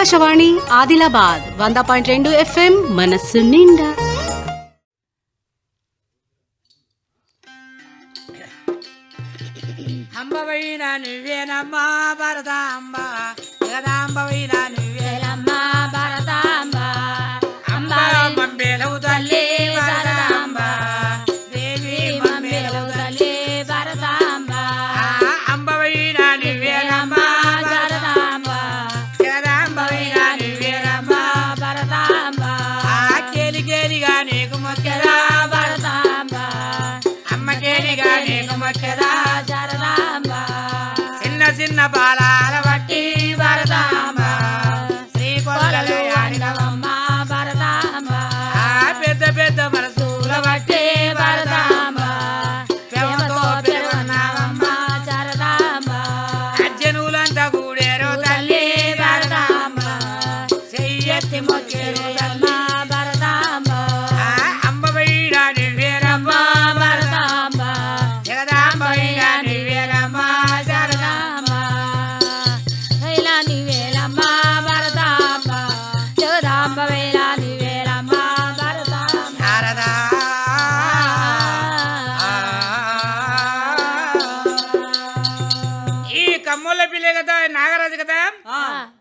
ఆకాశవాణి ఆదిలాబాద్ వంద పాయింట్ రెండు ఎఫ్ఎం మనస్సు నిండా. అంబవైన నువ్వేనమ్మా భరతాంబ జగదాంబవైన na bala.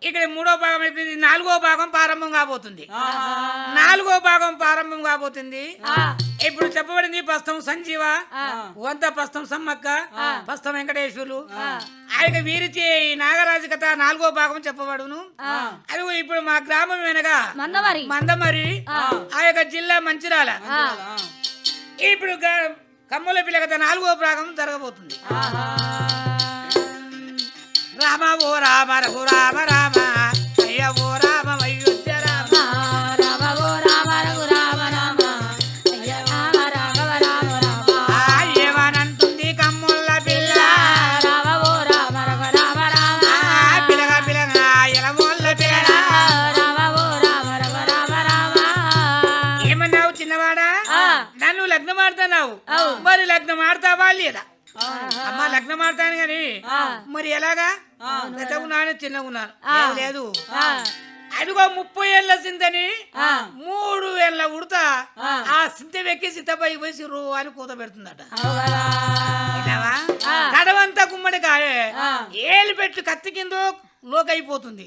ఇక్కడ మూడో భాగం అయిపోయింది. నాలుగో భాగం ప్రారంభం కాబోతుంది. నాలుగో భాగం ప్రారంభం కాబోతుంది. ఇప్పుడు చెప్పబడింది పస్తం సంజీవ వంత పస్తం సమ్మక్క పస్తం వెంకటేశ్వరులు. ఆయన వీరిచే ఈ నాగరాజు కథ నాలుగో భాగం చెప్పబడును. అది ఇప్పుడు మా గ్రామం వెనక మందమరి. మందమరి ఆ. యొక్క జిల్లా మంచిరాల. ఇప్పుడు కమ్మల పిల్ల కథ నాలుగో భాగం జరగబోతుంది. రామ ఓ రామ రఘు రామ రామ అయ్య ఓ రామ ఆడతాను గాని మరి ఎలాగా? పెద్దగా ఉన్నాను చిన్నగా ఉన్నాను లేదు, అదిగో ముప్పై ఏళ్ళ సింతని మూడు ఏళ్ళ ఉడత ఆ. సింత వెక్కి సింతపై పోయి సిర్రు అని కూత పెడుతుందట? కడవంతా గుమ్మడికాయ ఏలు పెట్టు కత్తి కింద లోకైపోతుంది.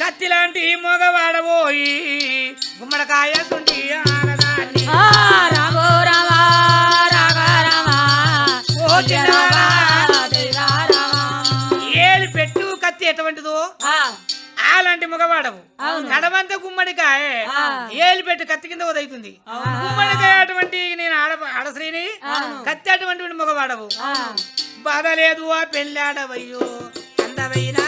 కత్తి లాంటి మగవాడబోయి గుమ్మడికాయ సుంటి ఆడదాన్ని ఎటువంటిదో అలాంటి మగవాడవు. నడవంత గుమ్మడికాయ. ఏలు పెట్టు కత్తి కింద ఉదవుతుంది గుమ్మడికాయ అటువంటి నేను ఆడ ఆడశ్రీని కత్తి అటువంటి మగవాడవు. బాధ లేదు ఆ పెళ్ళాడవయ్యో. అందమైన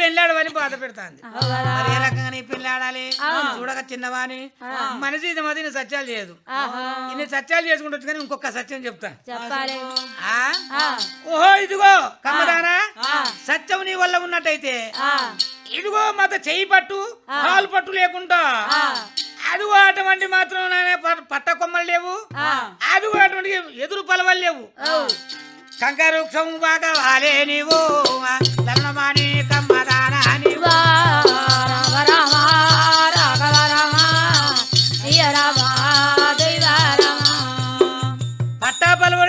పెళ్ళాడవని బాధ పెడతాంది. మరి ఏ రకంగా నీ పెళ్ళాడాలి చూడక చిన్నవాని మనిషి ఇది మధ్య నీ సత్యాలు చేయదు. ఇన్ని సత్యాలు చేసుకుంటూ కానీ ఇంకొక సత్యం చెప్తా? ఓహో ఇదిగో కమ్మదానా? సత్యం నీ వల్ల ఉన్నట్టయితే ఇదిగో మాత చెయ్యి పట్టు కాలు పట్టు లేకుండా. అదిగో అటువంటి మాత్రం నానే పట్ట కొమ్మలు లేవు. అదిగో అటువంటి ఎదురు పలవలు లేవు. కంకరుక్షము బాగా వాలే నీవు. లగ్నమాని కమ్మదానా నీవు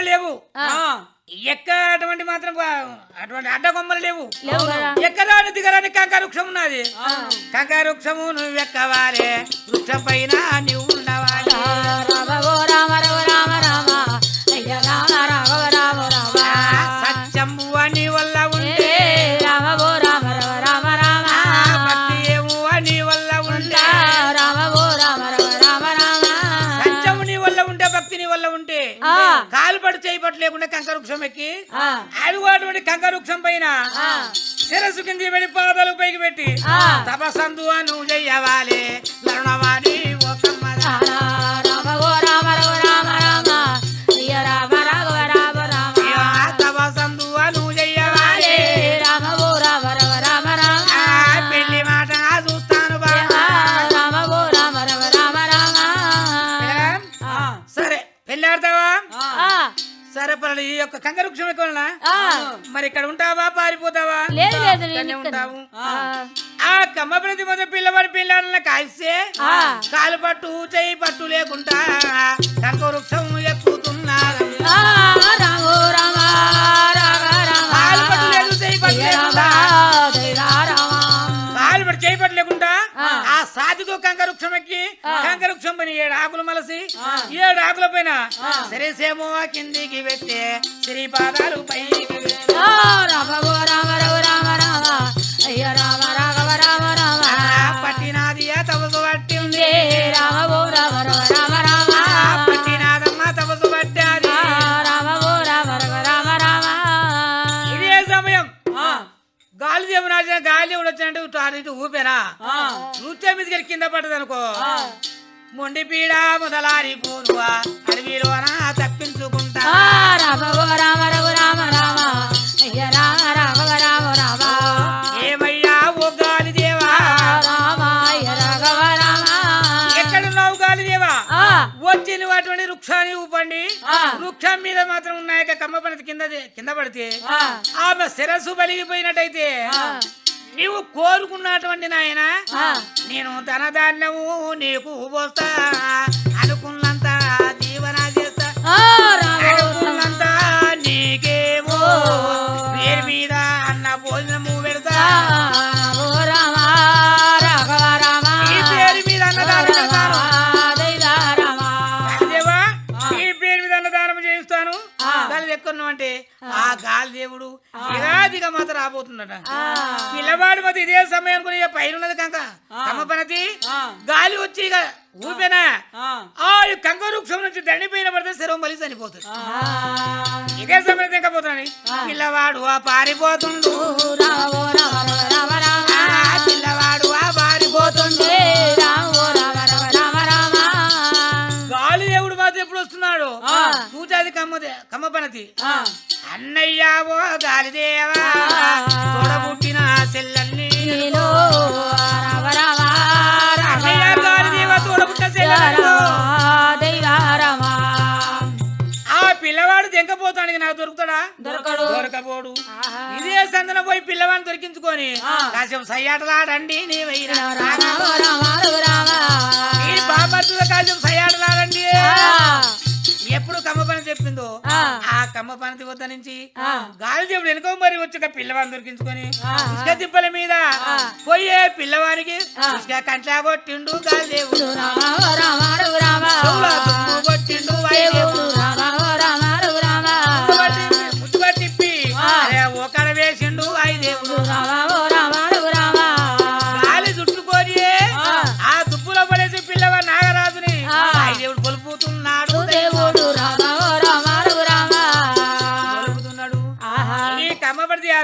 లేవు. ఎక్క అటువంటి మాత్రం అటువంటి అడ్డ కొమ్మలు లేవు. ఎక్కరాని దిగరాని కంకర వృక్షం ఉన్నది. కంకర వృక్షము నువ్వు ఎక్కవాలి వృక్షం పైన నువ్వు ఉండవాలి కాలు పట్టు చేయి పట్టు లేకుండా కంకర వృక్షం ఎక్కి. అది అటువంటి కంకర వృక్షం పైన శిరస్సు కింది పెట్టి పాదాలు పైకి పెట్టి. తపసందు అను చెయ్యవాలి లరుణవాణి మరి ఇక్కడ ఉంటావా? పారిపోతావా? లేదు లేదు ఇక్కడనే నేను ఇక్కడ ఉంటావు. ఆ. కమ్మ ప్రతి మొదటి పిల్లవాడి పిల్లల కాల్స్తే ఆ. కాలు పట్టు చేయి పట్టు లేకుండా కంక వృక్షం ఎక్కుతున్నారు ఆ, రామో రామ రామ రామ. కాలు పట్టు లేదు చేయి పట్టు లేకుండా. కాలు పట్టు చేయి పట్టు లేకుండా ఆ. ఆ సాధుతో కంక వృక్షం ఎక్కి కంక వృక్షం పైన ఏడు ఆకులు మలసి ఏడు ఆకుల పైన సరేసేమో కిందికి పెట్టే శ్రీపాదాలు పైకి పెట్టే. ఆ, రామ ఓ రామ రఘు రామ రామ అయ్య రామ రాఘవ రామ రామ ఆ పట్టినాది ఆ తపసు పట్టింది? జే రామ ఓ రామ రఘు రామ రామ ఆ పట్టినాదమ్మ తపసు పట్టాది. ఆ, రామ ఓ రామ రఘు రామ రామ ఇదే సమయం. గాలి దేవుడు నాటిన గాలి దేవుడు వచ్చినట్టు అటు ఊపేనా? నృత్యం వెళ్ళి కింద పడ్డది అనుకో. మొండి పీడ మొదలారి పోరువా అడవిలోన తప్పించుకుంటా. రామ రామ రామ రామ రామ. రాఘవ రామ రామ ఏమయ్యా ఓ గాలి దేవా రామ అయ్య రాఘవ రామ ఎక్కడున్నావు గాలి దేవా? ఆ, వచ్చి నువ్వు అటువంటి వృక్షాన్ని ఊపండి. వృక్షం మీద మాత్రం ఉన్నాయక కమ్మ పడితే కింద కింద పడితే. ఆమె శిరస్సు బలిగిపోయినట్టయితే. ఆ, నీవు కోరుకున్నటువంటి నాయన. నేను ధనధాన్యము నీకు పోస్తా ఎక్కువ అంటే ఆ గాలి దేవుడు ఇలాదిగా మాత్రం రాబోతుందట. పిల్లవాడు మరి ఇదే సమయం అనుకుని ఇక పైన ఉన్నది కంక. కమ్మ పనతి గాలి వచ్చి ఇక ఊపెనా. ఆ. కంక వృక్షం నుంచి దండిపోయిన పడితే శరం బలి చనిపోతుంది. ఇదే సమయం తింకపోతున్నాను పిల్లవాడు ఆ పారిపోతుండు. రామ రామ చూచాది కమ్మదే కమ్మ పనతి. అన్నయ్యావో గాలిదేవా తోడబుట్టిన సెల్లన్ని రామ రామ అన్నయ్య గాలిదేవా తోడబుట్టిన నాకు దొరుకుతాడా? దొరకడు. ఇదే సందన పోయి పిల్లవాడిని దొరికించుకొని కాసేపు సయ్యాటలాడండి నీ కాసేపు ఎప్పుడు కమ్మ పని చెప్పిందో? ఆ. కమ్మ పని వద్ద నుంచి. గాలి దేవుడు వెనుక మరి వచ్చి పిల్లవాడిని దొరికించుకొని ఇసుక దిబ్బల మీద పోయే పిల్లవానికి ఇసుక కంట్లా కొట్టిండు గాలి దేవుడు. రామ రామ రామ కొట్టిండు రామ రామ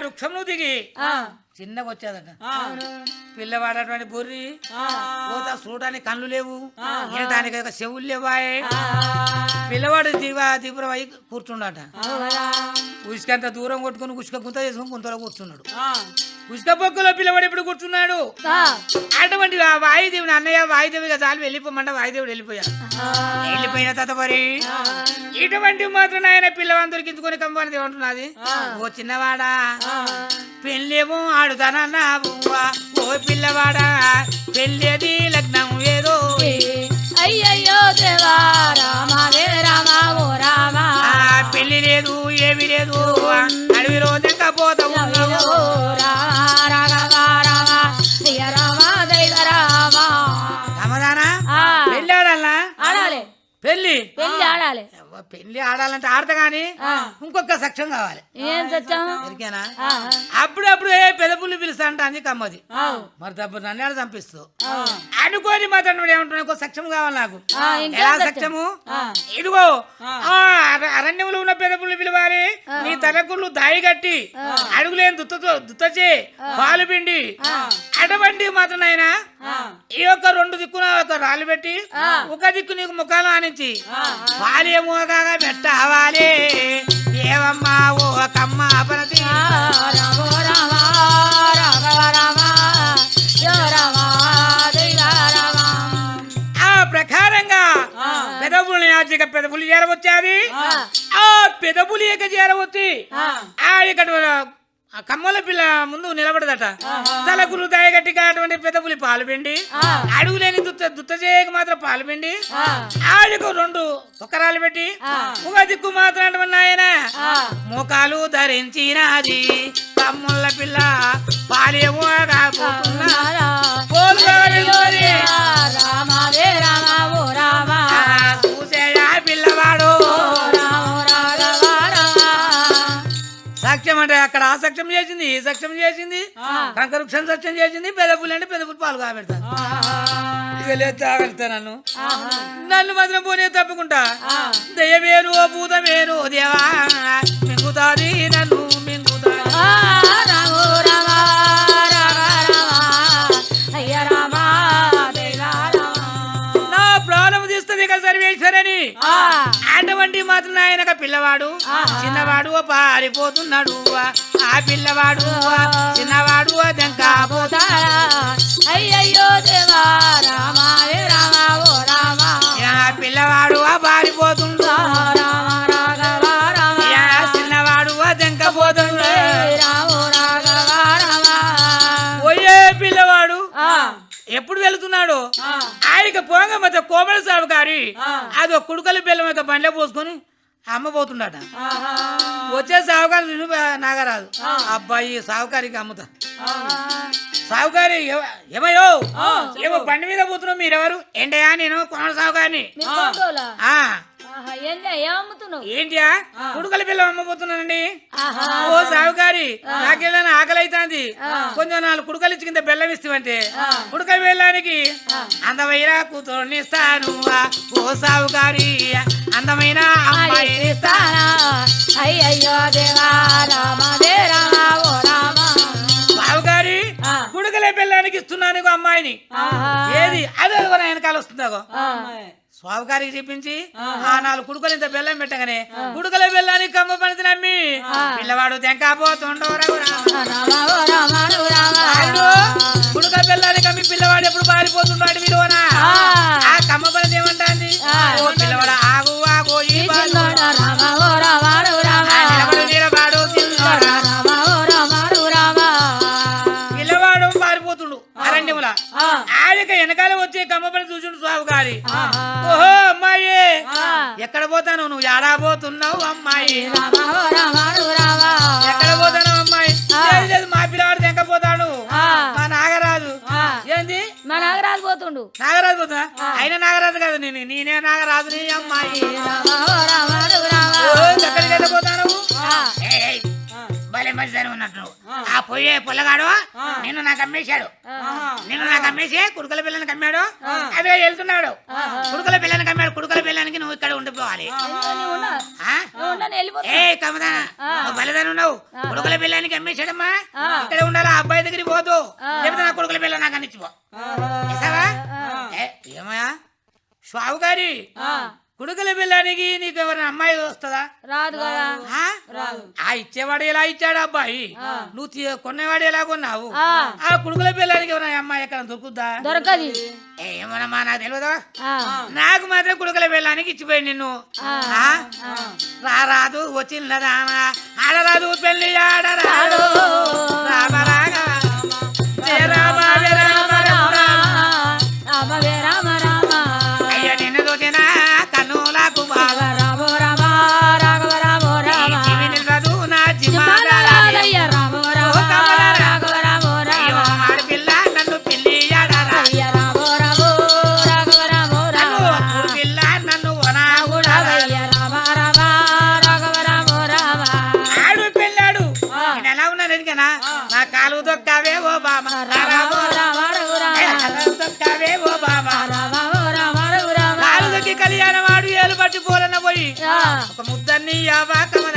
వృక్షంలో దిగి చిన్నగా వచ్చేదట పిల్లవాడు అటువంటి బొర్రి పోతా చూడడానికి కళ్ళు లేవు. వినటానికి చెవులు లేవాయే. పిల్లవాడు దివ దిగురం అయి కూర్చుండట. అవునా? ఉసుకంత దూరం కొట్టుకుని ఉసుక గుంత చేసుకుని గుంతలో కూర్చున్నాడు. ఉసుక పొక్కులో పిల్లవాడు ఎప్పుడు కూర్చున్నాడు? అటువంటి ఆ వాయుదేవుని అన్నయ్య వాయుదేవిగా చాలు వెళ్ళిపోమంట వాయుదేవుడు వెళ్ళిపోయాడు వెళ్ళిపోయిన తత మరి. ఇటువంటి మాత్రం ఆయన పిల్లవాడిని దొరికించుకొని కంపాని ఏమంటున్నది ఓ చిన్నవాడా. పెళ్ళేమో ఆడుతానన్నా ఓ పిల్లవాడా. పెళ్ళేది లగ్నం ఏదో అయ్యయ్యో దేవా రామ రామ ఓ రామ. పెళ్ళి లేదు ఏమి లేదు. అడవిలో దెక్కపోతా పెళ్ళి. పెళ్ళి ఆడాలి. అవ్వ, పెళ్ళి ఆడాలంటే ఆడతా గాని ఇంకొక సక్షం కావాలి. ఏం సత్యం అప్పుడప్పుడు ఏ పెదపుల్లి పిలుస్తా అంటే అంది కమ్మది. మరి తప్పుడు నన్ను ఆడ చంపిస్తూ. అనుకోని మాత్రం ఏమంటున్నా ఇంకో సక్షం కావాలి నాకు. ఇంకేం ఎలా సత్యం? సత్యము ఆ. ఇదిగో ఆ. అర- అరణ్యంలో ఉన్న పెదపుల్లి పిలవాలి. నీ తలకుళ్ళు దాయి కట్టి అడుగులేని దుత్తతో దుత్తచే పాలు పిండి. అటువంటి మాత్రం ఆయన ఈ యొక్క రెండు దిక్కున ఒక రాళ్ళు పెట్టి ఒక దిక్కు నీకు ముఖాలు ఆనించి పాలేమో కాగా పెట్టావాలి ఏవమ్మా ఓ కమ్మ అపరతి. ఆ, రామ ప్రకారంగా యాచిక పెదపులి చేరవచ్చాది ఆ. పెదపులి యొక్క చేరవచ్చి ఆ. ఇక్కడ ఆ కమ్మల పిల్ల ముందు నిలబడదట. తలకులు దాయగట్టిగా అటువంటి పెదపులి పాలు పిండి అడుగులేని దుత్త దుత్త చేయక మాత్రం పాలు పిండి ఆడికు రెండు తొక్కరాలు పెట్టి ఒక దిక్కు మాత్రం అటువంటి ఆయన ముఖాలు ధరించినది. కమ్ముల పిల్ల పాలేమో. రామదే ఓ రామ. చేసింది ఈ సాక్ష్యం చేసింది? కంకరుక్షం సాక్ష్యం చేసింది పెదపులు అంటే పెదపులు పాలు కాబెడతాను తాగలుగుతా నన్ను. నన్ను మాత్రం పోనీ తప్పుకుంటా. దయ్యమేను ఓ భూతమేను దేవా. మింగుతాది అటువంటి మాత్రం ఆయన పిల్లవాడు. చిన్నవాడు పారిపోతున్నాడు ఆ పిల్లవాడు చిన్నవాడు దెంకా పోతా అయ్యయ్యో దేవా రామ రామ ఓ రామ. ఆ పిల్లవాడు ఆ పారిపోతుండు ఎప్పుడు వెళుతున్నాడు? ఆ, ఆయనకి పోంగ మధ్య కోమల సాగు గారి అది ఒక కుడుకలు బెల్లం యొక్క బండ్లే పోసుకొని అమ్మ పోతుండట. ఆహా, వచ్చే సాగుకారు చూసి నాగరాదు అబ్బాయి సాగుకారికి అమ్ముతా. సాగుకారి ఎవ- ఏమయ్యో? ఏమో బండి మీద పోతున్నావు మీరెవరు? ఏంటయ్యా నేను కోమల సాగుకారిని ఏంటియా? కుడుకల పిల్లం అమ్మబోతున్నానండి. ఓ సాగుకారి నాకెళ్ళని ఆకలి అవుతుంది కొంచెం నాలుగు కుడుకలు ఇచ్చి కింద బెల్లం ఇస్తావంటే కుడుక బెల్లానికి అందమైన కూతుర్ని ఇస్తాను ఓ సాగుకారి అందమైన దేవా రామ ఆ. కుడుకల బెల్లానికి ఇస్తున్నాను అమ్మాయిని. ఏది? అదే ఆ. స్వామిగారికి చెప్పించి ఆ. నాలుగు కుడుకలు ఇంత బెల్లం పెట్టగానే కుడుకల బెల్లానికి కమ్మ పనితి నమ్మి పిల్లవాడు తెంకపోతుండో కుడుక బెల్లానికి కమ్మి పిల్లవాడు ఎప్పుడు పారిపోతుంటాడు విలువనా? ఆ. కమ్మ పనితి ఏమంటాంది? పిల్లవాడు ఆయనక వెనకాల వచ్చి కమ్మ పని చూసిండు స్వామి గారి. ఓహో అమ్మాయి. ఎక్కడ పోతాను నువ్వు? ఏడా పోతున్నావు అమ్మాయి? ఎక్కడ పోతాను అమ్మాయి? లేదు, మా పిల్లవాడు తెంకపోతాడు. ఆ. మా నాగరాజు. ఆ. ఏంది? మా నాగరాజు పోతుండు. నాగరాజు పోతా ఆయన నాగరాజు కాదు నేను నేనే నాగరాజు నీ అమ్మాయి ఎక్కడికి వెళ్ళిపోతాను మంచిదని ఉన్నట్టు. ఆ. పోయే పుల్లగాడు నిన్ను నాకు అమ్మేశాడు. నిన్ను నాకు అమ్మేసి కుడుకల పిల్లని కమ్మాడు. అదే వెళ్తున్నాడు. కుడుకల పిల్లని కమ్మాడు. కుడుకల పిల్లానికి నువ్వు ఇక్కడ ఉండిపోవాలి. ఏ నువ్వు బలిదాని ఉన్నావు. కొడుకుల పిల్లానికి అమ్మేశాడమ్మా. ఇక్కడ ఉండాలి ఆ అబ్బాయి దగ్గరికి పోదు. లేకపోతే నా కొడుకుల పిల్ల నాకు అన్నిచ్చిపో ఇస్తావా ఏ, ఏమయ్యా? స్వామి గారి. కొడుకుల పిల్లానికి నీకు ఎవరైనా అమ్మాయి వస్తుందా? రాదు కదా. ఆ? ఆ ఇచ్చేవాడు ఎలా ఇచ్చాడు అబ్బాయి? నువ్వు కొనేవాడు ఎలా కొన్నావు? ఆ. కొడుకుల పిల్లానికి ఎవరైనా అమ్మాయి ఎక్కడ దొరుకుద్దా? దొరకది. ఏ, ఏమోనమ్మా నాకు తెలియదు. నాకు మాత్రం కొడుకుల పిల్లానికి ఇచ్చిపోయి నిన్ను. ఆ? రారాదు వచ్చిందా ఆడరాదు పెళ్ళి రామ రామ. జయ రామ. పోలన పోయి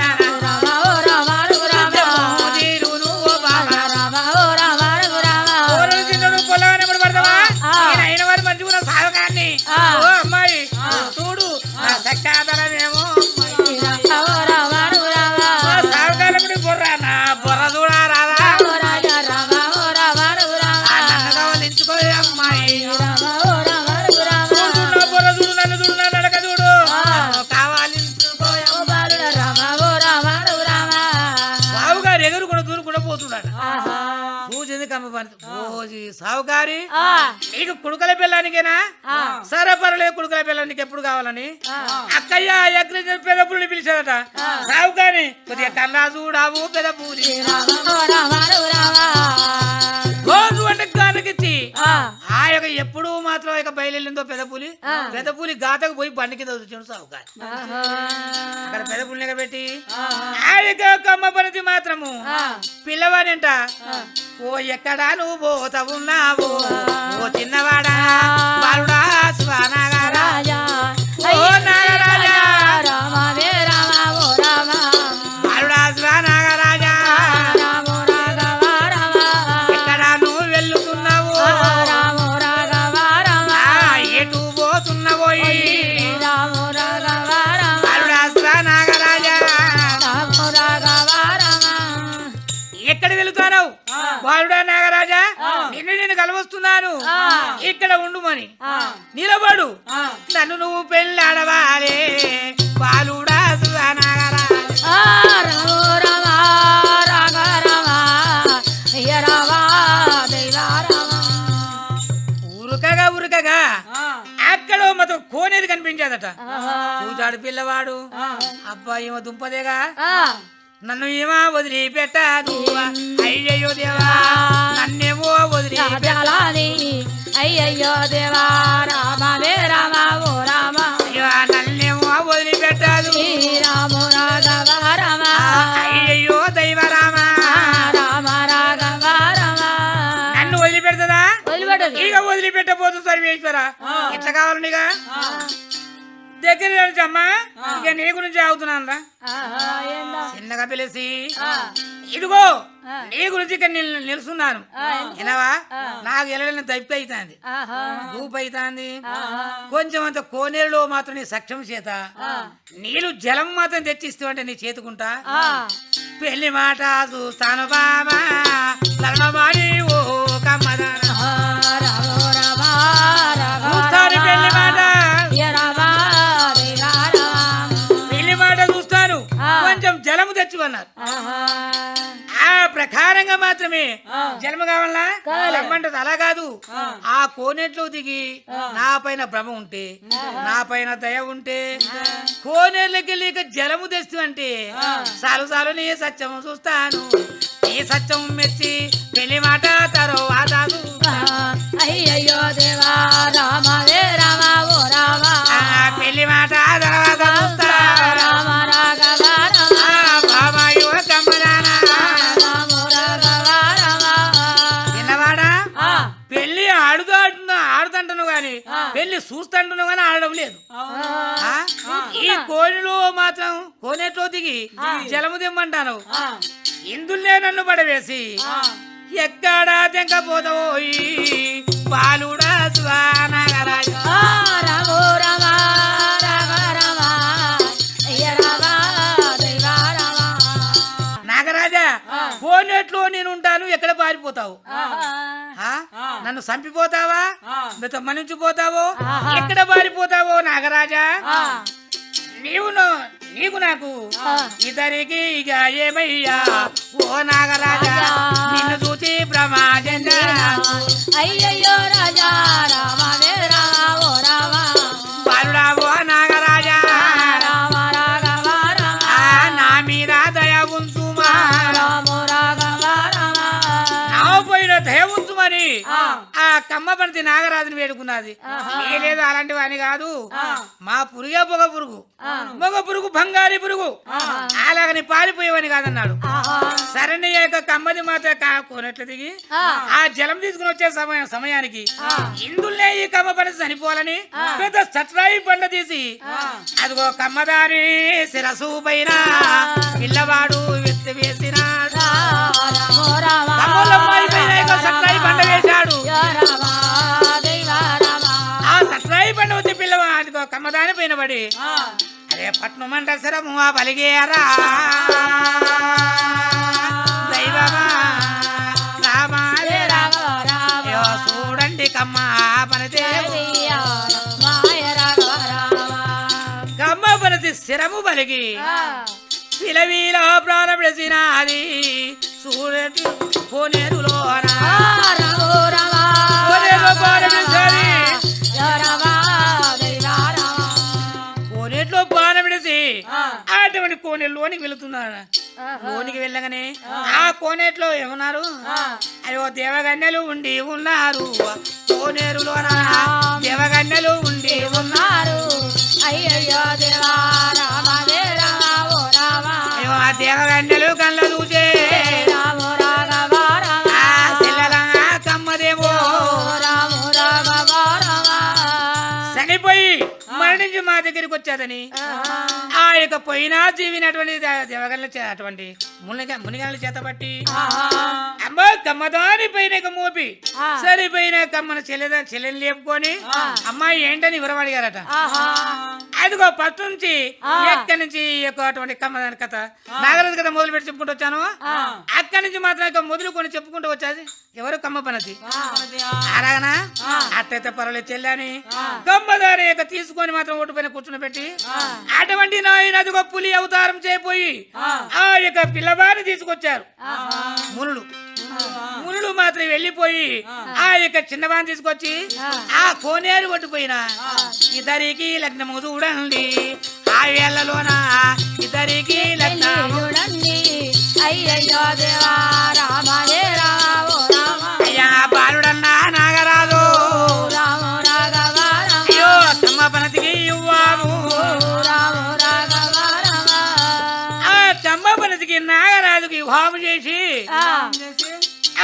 ఆ, నీకు కుడుకల పిల్లానికేనా. సరే పర్లేదు కుడుకల పిల్లానికి ఎప్పుడు కావాలని? అక్కయ్య ఎక్కడ పెద్ద పుల్లి పిలిచాడట సావుకారి కొద్దిగా కన్నా చూడావు పెద్ద పూరి రామ యొక్క ఎప్పుడు మాత్రం ఇక బయలుదేరిందో పెద్ద పులి. పెద్ద పులి గాతకు పోయి బండి కింద వచ్చాడు సావుకారి. అక్కడ పెద్ద పుల్లిగా పెట్టి ఆ యొక్క కమ్మ పనిది మాత్రము. పిల్లవాడంట ఓ ఎక్కడా నువ్వు పోతా ఉన్నావు? ఓ చిన్నవాడా? బాలుడా? స్వానగారా ఓ నాగరాజా నిన్ను నేను కలవస్తున్నాను ఇక్కడ ఉండుమని నిలబడు. నన్ను నువ్వు పెళ్ళాడవాలే. బాలుడా సుధానాగరా అయ్య ఉరుకగా ఉరుకగా అక్కడ మొత్తం కోనేది కనిపించేదట. చూచాడు పిల్లవాడు. అబ్బాయి ఏమో దుంపదేగా? నన్ను ఏమో వదిలిపెట్టాదు అయ్యయ్యో దేవా అయ్యయ్యో దేవా రామ వే రామ ఓ రామ. నన్నేమో వదిలిపెట్టాదు శ్రీ రామ రాఘవ రామ. అయ్యయ్యో దైవరామ రామ. రాఘవ రామ. నన్ను వదిలిపెడతదా? వదిలిపెట్టదు. ఇక వదిలిపెట్టబోతు సర్వేశ్వర. ఎట్లా కావాలి దగ్గర అమ్మా ఇక నీ గురించి ఆగుతున్నాను రా? చిన్నగా పిలిచి ఇదిగో. నీ గురించి ఇక్కడ నిల్- నిలుస్తున్నాను. వినవా నాకు వెళ్ళని తప్పి అవుతుంది ధూపు అవుతుంది. కొంచెం అంత కోనేరులో మాత్రం నీ సక్షం చేత నీళ్ళు జలం మాత్రం తెచ్చిస్తావంటే నీ చేతుకుంటా. పెళ్ళి మాట చూస్తాను బామా ఆహా, ఆ ప్రకారంగా మాత్రమే. జన్మ కావాలా. రమ్మంటది అలా కాదు. ఆ. కోనేట్లో దిగి నా పైన భ్రమ ఉంటే నా పైన దయ ఉంటే కోనేళ్ళకి లేక జలము తెస్తూ అంటే సాలు సాలు నీ సత్యము చూస్తాను. నీ సత్యం మెచ్చి పెళ్ళి మాట తరువాత అయ్యయ్యో దేవా రామ వే రామ ఓ రామ. ఆ పెళ్ళి మాట తర్వాత చూస్తా. పెళ్ళి చూస్తుంటున్నావు గాని ఆడడం లేదు. ఆ? ఈ కోనిలో మాత్రం కోనేట్లో దిగి జలము దిమ్మంటాను ఇందులే నన్ను పడవేసి ఎక్కడా తెంకపోతావో స్వానగరాజ రామ రామ ఎక్కడ పారిపోతావు? నన్ను చంపిపోతావా? మిగతా మనించిపోతావో ఎక్కడ పారిపోతావో నాగరాజా? నీవు నీకు నాకు ఇద్దరికి ఇక ఏమయ్యా? ఓ నాగరాజా నిన్ను చూసి ప్రమాదంగా అయ్యయ్యో కమ్మ పడితే నాగరాజుని వేడుకున్నది. లేదు అలాంటి వాని కాదు. మా పురుగే పొగ పురుగు. మగ పురుగు బంగారి పురుగు. అలాగని పారిపోయేవని కాదన్నాడు. సరైన యొక్క కమ్మది మాత్రం కాకోనట్లు దిగి ఆ. జలం తీసుకుని వచ్చే సమయం సమయానికి ఇందులే ఈ కమ్మ పని చనిపోవాలని పెద్ద సట్రాయి బండ తీసి అదిగో కమ్మదారి శిరసు పైన పిల్లవాడు ఎత్తి వేసినాడు పడి ఆ, అరే పట్నం శరము ఆ పలిగేరా దైవమా రామ చూడండి కమ్మ పనితే. హరియ మాయ రాఘవ రామ. కమ్మ పనితి శిరము పలిగి ఆ, విలవీల ప్రాణం చూడటి కోనేరులోన. ఆ, తీసుకొని లోనికి వెళుతున్నారు లోనికి వెళ్ళగానే ఆ. కోనేట్లో ఏమన్నారు? అయ్యో దేవగన్నెలు ఉండి ఉన్నారు. కోనేరులోన దేవగన్నెలు ఉండి ఉన్నారు. అయ్యయ్యో దేవా రామ. అయ్యో ఆ దేవగన్నెలు కళ్ళ చూసే దగ్గరికి వచ్చాదని ఆ. యొక్క పోయినా జీవినటువంటి దే- దేవగన్ల చే- అటువంటి మునిగ మునిగల చేత బట్టి అమ్మో కమ్మదాని పైన ఇక మోపి. సరిపోయిన కమ్మను చెల్లెద చెల్లెని లేపుకొని అమ్మాయి ఏంటని వివరమడిగారట అదిగో ఫస్ట్ నుంచి ఎక్కడి నుంచి అటువంటి కమ్మదాని కథ? నాగరాజు కథ మొదలు పెట్టి చెప్పుకుంటూ వచ్చాను అక్కడి నుంచి మాత్రం మొదలుకొని చెప్పుకుంటూ వచ్చాది ఎవరు కమ్మ పనది? అలాగనా అట్టయితే పర్వాలేదు చెల్లని. కమ్మదాని యొక్క తీసుకొని మాత్రం ఒట్టు పైన కూర్చుని పెట్టి అటువంటి నాయన అదిగో పులి అవతారం చేపోయి ఆ. యొక్క పిల్లవాడిని తీసుకొచ్చారు. మునులు. మునులు మాత్రం వెళ్ళిపోయి ఆ. యొక్క చిన్నవాడిని తీసుకొచ్చి ఆ. కోనేరు కొట్టిపోయిన ఇద్దరికి లగ్నము చూడండి. ఆ వేళ్ళలోన ఇద్దరికి లగ్నము చూడండి. అయ్యయ్యో దేవా. పనతికి నాగరాజుకి వివాహం చేసి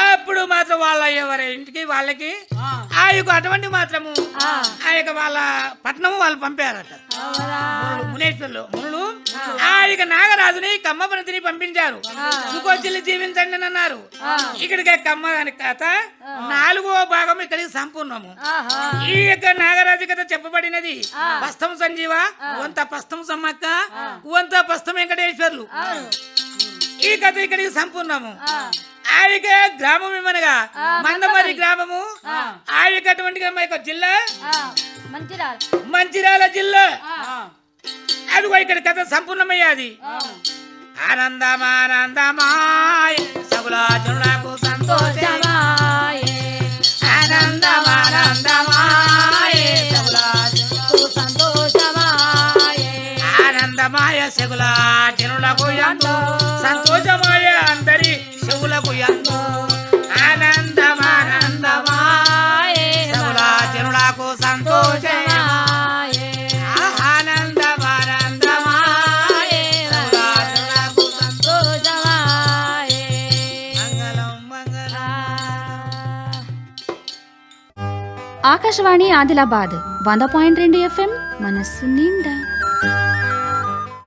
అప్పుడు మాత్రం వాళ్ళ ఎవరి ఇంటికి వాళ్ళకి ఆ. యొక్క అటువంటి మాత్రము ఆ, యొక్క వాళ్ళ పట్నము వాళ్ళు పంపారట. మునేశ్వర్లు మునులు. ఆ. యొక్క నాగరాజుని కమ్మపనతిని పంపించారు. సుఖోచిల్లి జీవించండి అని అన్నారు. ఇక్కడికి కమ్మ అని కథ నాలుగో భాగం ఇక్కడికి సంపూర్ణము. ఈ యొక్క నాగరాజు కథ చెప్పబడినది పస్తం సంజీవ వంత పస్తం సమ్మక్క వంత పస్తం వెంకటేశ్వర్లు. ఈ కథ ఇక్కడికి సంపూర్ణము. ఆ. యొక్క గ్రామం ఏమనగా? మందమరి. గ్రామము. ఆ. యొక్క అటువంటి మా యొక్క జిల్లా? మంచిర్యాల జిల్లా. ఆ, అదిగో ఇక్కడ కథ సంపూర్ణమయ్యాది. ఆనందమానందమాయ సగులాచులకు సంతోషమాయ ఆనందమాయ సెగులాచనులకు ఎంతో. సంతోషమాయ అందరి చెవులకు ఎంతో. ఆనందమానందమాయ. ఆకాశవాణి ఆదిలాబాద్ వంద పాయింట్ రెండు ఎఫ్ఎం మనస్సు నిండా.